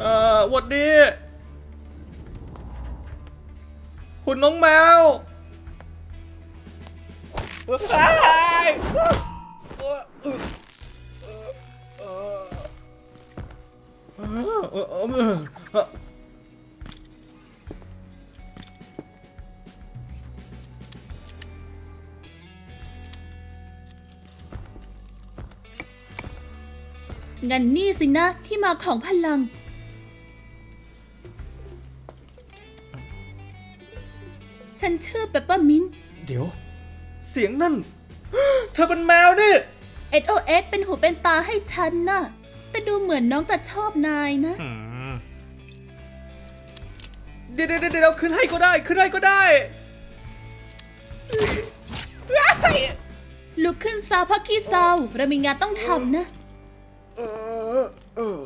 เอ่อวัดดี คุณน้องแมวเอ้ยงั้นนี่สินะที่มาของพลัง ฉันชื่อเปปเปอร์มินเดี๋ยว เสียงนั่น เธอเป็นแมวนี่ SOS เป็นหูเป็นตาให้ฉันน่ะ แต่ดูเหมือนน้องจะชอบนายนะ เดี๋ยวเดี๋ยวเดี๋ยวขึ้นให้ก็ได้ ขึ้นให้ก็ได้ลุกขึ้นซาพักขี้เศร้าเรามีงานต้องทำนะ เออเออ